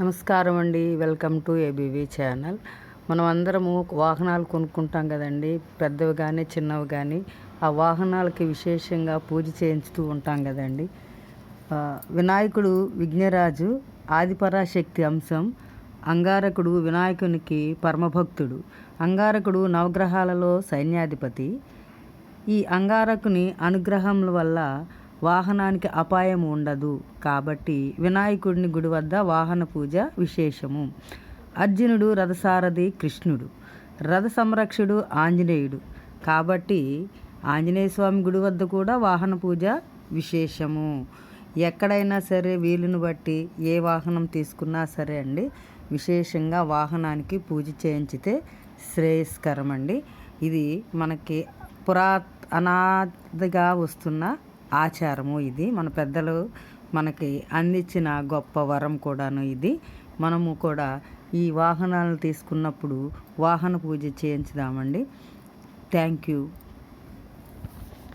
నమస్కారం అండి. Welcome to ABV channel. మనం అందరము వాహనాలు కొనుక్కుంటాం కదండి. పెద్దవి కానీ చిన్నవి కానీ ఆ వాహనాలకి విశేషంగా పూజ చేయించుతూ ఉంటాం కదండి. వినాయకుడు విఘ్నరాజు ఆదిపరాశక్తి అంశం అంగారకుడు వినాయకునికి పరమభక్తుడు అంగారకుడు నవగ్రహాలలో సైన్యాధిపతి. ఈ అంగారకుని అనుగ్రహం వల్ల వాహనానికి అపాయం ఉండదు. కాబట్టి వినాయకుడిని గుడి వద్ద వాహన పూజ విశేషము. అర్జునుడు రథసారథి కృష్ణుడు. రథ సంరక్షుడు ఆంజనేయుడు. కాబట్టి ఆంజనేయ స్వామి గుడి వద్ద కూడా వాహన పూజ విశేషము. ఎక్కడైనా సరే వీలుని బట్టి ఏ వాహనం తీసుకున్నా సరే అండి విశేషంగా వాహనానికి పూజ చేయించితే శ్రేయస్కరం అండి ఇది మనకి పురా అనాదిగా వస్తున్న ఆచారము ఇది. మన పెద్దలు మనకి అందించిన గొప్ప వరం కూడాను ఇది. మనము కూడా ఈ వాహనాలను తీసుకున్నప్పుడు వాహన పూజ చేయించుదామండి. Thank you.